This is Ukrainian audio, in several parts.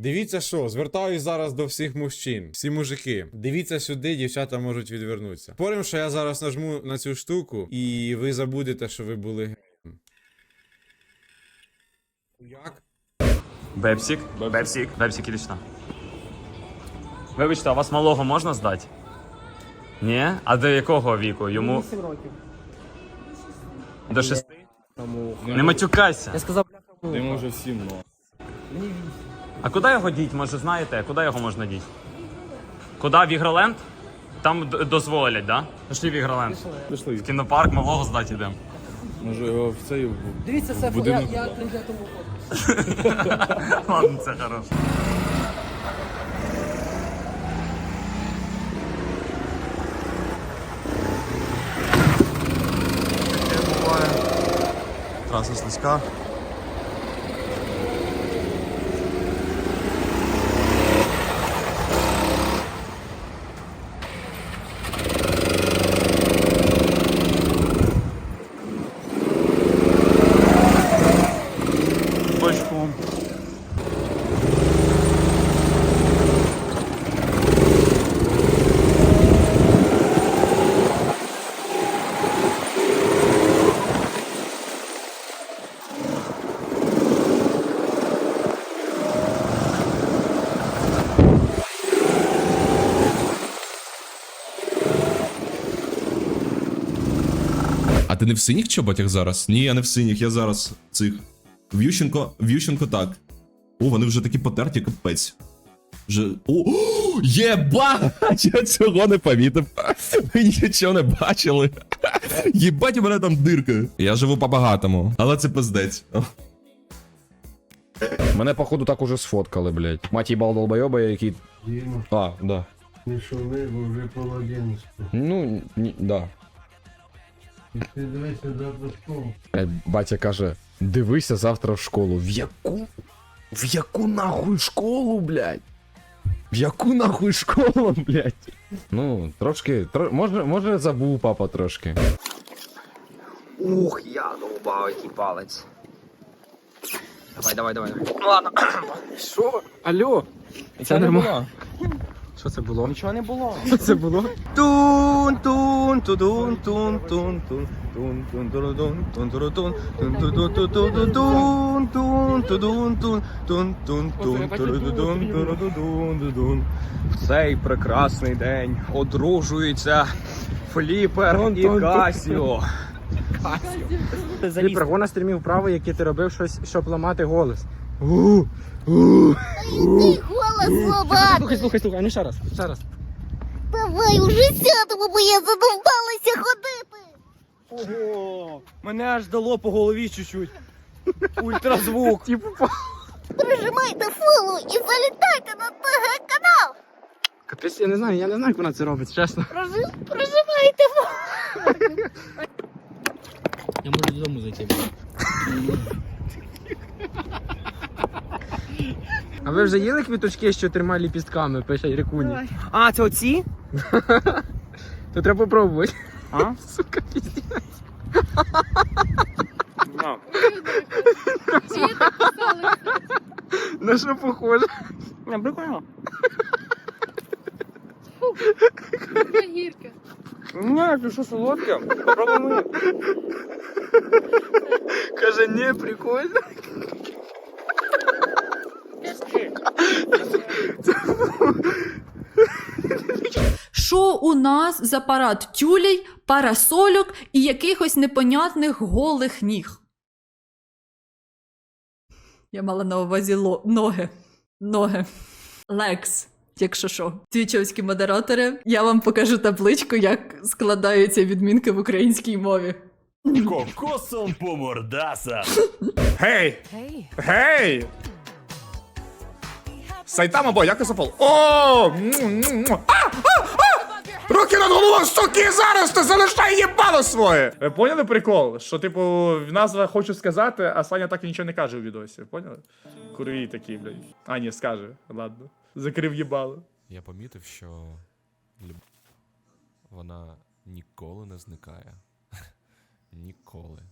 Дивіться що, звертаюсь зараз до всіх мужчин, всі мужики. Дивіться сюди, дівчата можуть відвернутися. Спорим, що я зараз нажму на цю штуку, і ви забудете, що ви були геєм. Як? Бепсік? Бепсік. Бепсік, іди сюди. Вибачте, а вас малого можна здати? Ні? А до якого віку? Йому 8 років. до шести? Не матюкайся. Я сказав, бляха, Йому вже сім, ну. мені 8. А куди його діть, може знаєте? Куди його можна діть? Куди? В Ігроленд? Там д- дозволять, да? Пішли в Ігроленд. Пішли. В кінопарк малого здати йдемо. Може його в цей в- Дивіться, це я, будинок. я кандидатом у фото. Ладно, це хорошо. Траса слизька. Бочком. А ти не в синіх чоботях зараз? Ні, я не в синіх, я зараз цих. В Ющенко, в Ющенко так. О, вони вже такі потерті, капець. Вже. О, о, єбать! Я цього не помітив. Ви нічого не бачили. Єбать, у мене там дирка. Я живу по-багатому, але це пиздець. Мене, походу, так уже сфоткали, блядь. Мать їбал долбойоба, який. Діма, А, да. не шуми, бо вже половинську. Ну, ні, да. Ти дивися завтра в школу. Батя каже: дивися завтра в школу. В яку? В яку нахуй школу, блядь? В яку нахуй школу, блядь? Ну, трошки, тро... може, може забув папа трошки. Ух, я довбав, який палець. Давай, давай, давай. Ну ладно. Що? Алло? Це не було. Що це було? Нічого не було. Що це було? Тун тун тудун тун тун тун тун тун тун тун тун тун тун тун тун тудун тун тун тун тун турудун турудун дудун. В цей прекрасний день одружуються Фліпер і Касіо. Фліпер, вона стрімів вправо, який ти робив щось, щоб ламати голос. Голос слабак! Слухай, слухай, слухай, а ну ще раз, ще раз. Давай уже сядемо, бо я задовбалася ходити! Ого, мене аж дало по голові чуть-чуть. Ультразвук. Типу, Прижимайте фолу і залітайте на ТГ канал! Капець, я не знаю, я не знаю, як вона це робить, чесно. Прожи- Прижимайте фолу! Я можу додому зайти. А ви вже їли квіточки з чотирма ліпістками, пише Рікуні? А, це оці? То треба попробувати. А? Сука, піздець. На що похоже? Не, прикольно. Гірке. Ні, ти що солодке? Попробуй мені. Каже, не, прикольно. Що у нас за парад тюлей, парасольок і якихось непонятних голих ніг? Я мала на увазі ло- ноги. Ноги. Лекс, якщо що. Твічовські модератори, я вам покажу табличку, як складаються відмінки в українській мові. Кокосом по мордаса. Гей! Гей! Сайтама бой, як запал? О! А! А! Руки над головою, суки, зараз ти залишай їбало своє! Ви поняли прикол? Що, типу, в назва хочу сказати, а Саня так і нічого не каже у відосі. Поняли? Курві такі, блядь. А, ні, скаже. Ладно. Закрив їбало. Я помітив, що люб... вона ніколи не зникає. Ніколи.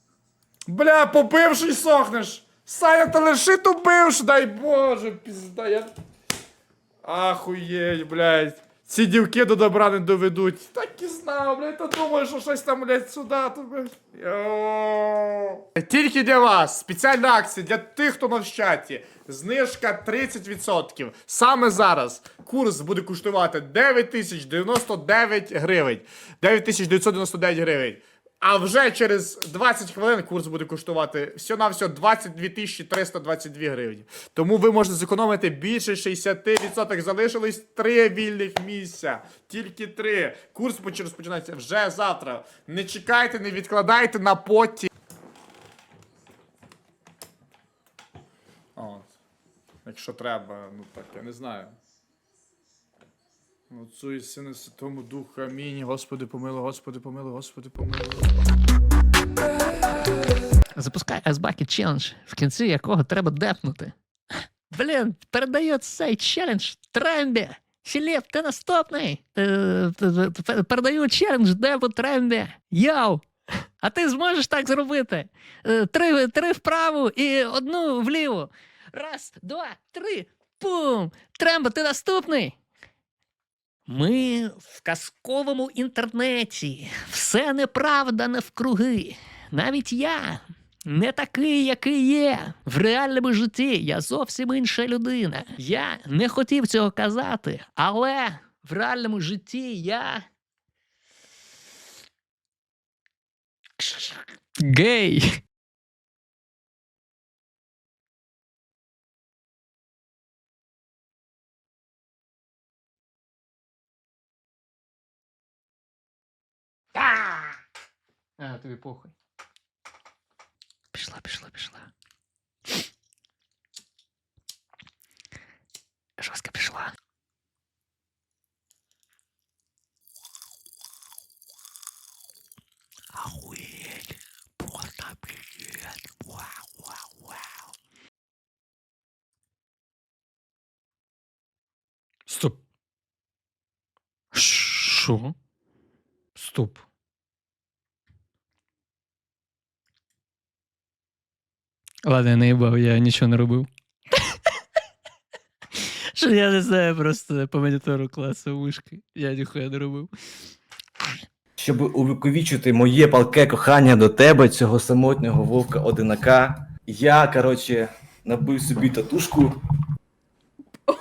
Бля, попившись сохнеш! Саня, та лиши ту дай Боже, пізда, я... Ахуєть, блядь. Ці дівки до добра не доведуть. Так і знав, блядь, та думаю, що щось там, блядь, сюди, то, блядь. Тільки для вас. Спеціальна акція для тих, хто на чаті. Знижка 30%. Саме зараз курс буде коштувати 9099 гривень. 9999 гривень. А вже через 20 хвилин курс буде коштувати всього-навсього 22 322 гривні. Тому ви можете зекономити більше 60%. Залишилось 3 вільних місця. Тільки 3. Курс поч- розпочинається вже завтра. Не чекайте, не відкладайте на потім. От. Якщо треба, ну так, я не знаю. Отцу і сину Святому Духу, амінь. Господи, помилуй, Господи, помилуй, Господи, помилуй. Запускай Bucket Challenge, в кінці якого треба депнути. Блін, передає цей челендж Трембі. Філіп, ти наступний. Е, Передаю челендж Деву Трембі. Йоу! А ти зможеш так зробити? Е, Три, три вправо і одну вліво. Раз, два, три. Пум! Трембо, ти наступний. Ми в казковому інтернеті. Все неправда навкруги. Навіть я не такий, який є. В реальному житті я зовсім інша людина. Я не хотів цього казати, але в реальному житті я. Гей. А, тобі похуй. Пішла, пішла, пішла. Жорстко пішла. Охуеть. Просто привет. Вау, вау, вау. Стоп. Що? Стоп. Ладно, я не їбав, я нічого не робив. Що я не знаю просто по монітору класу вишки. Я ніхуя не робив. Щоб увіковічити моє палке кохання до тебе, цього самотнього вовка одинака, я, коротше, набив собі татушку.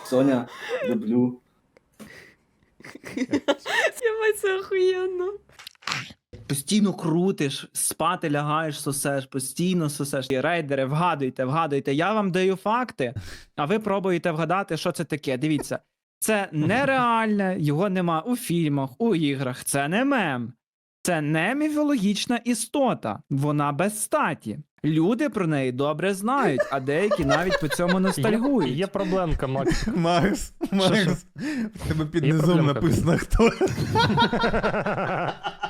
Соня, люблю. Єбать, це охуєнно. Постійно крутиш, спати лягаєш, сосеш, постійно сосеш. І рейдери, вгадуйте, вгадуйте. Я вам даю факти, а ви пробуєте вгадати, що це таке. Дивіться, це нереальне, його нема у фільмах, у іграх. Це не мем. Це не міфологічна істота. Вона без статі. Люди про неї добре знають, а деякі навіть по цьому ностальгують. Є проблемка, Макс. Макс, Макс, в тебе під Є низом проблемка. написано хто.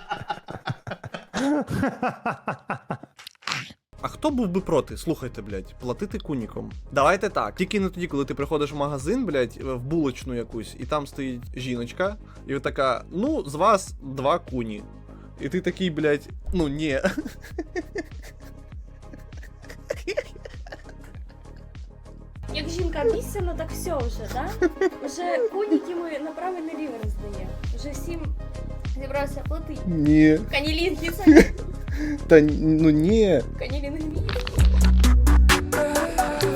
А хто був би проти? Слухайте, блядь, платити куніком. Давайте так. Тільки не тоді, коли ти приходиш в магазин, блядь, в булочну якусь, і там стоїть жіночка, і така, ну, з вас два куні. І ти такий, блядь, ну ні. Як жінка обіцяна, так все вже, да? Вже куніки ми направо наліво роздаємо. Вже всім зібрався платити. Ні. Канілінги це Та ну ні. канілінги.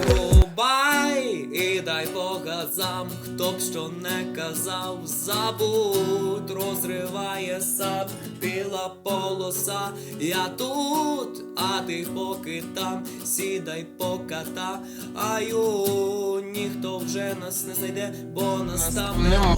Рубай і дай по газам, хто б що не казав, забудь, розриває сад, біла полоса, я тут, а ти поки там, сідай поката, аю, ніхто вже нас не знайде, бо нас там нема.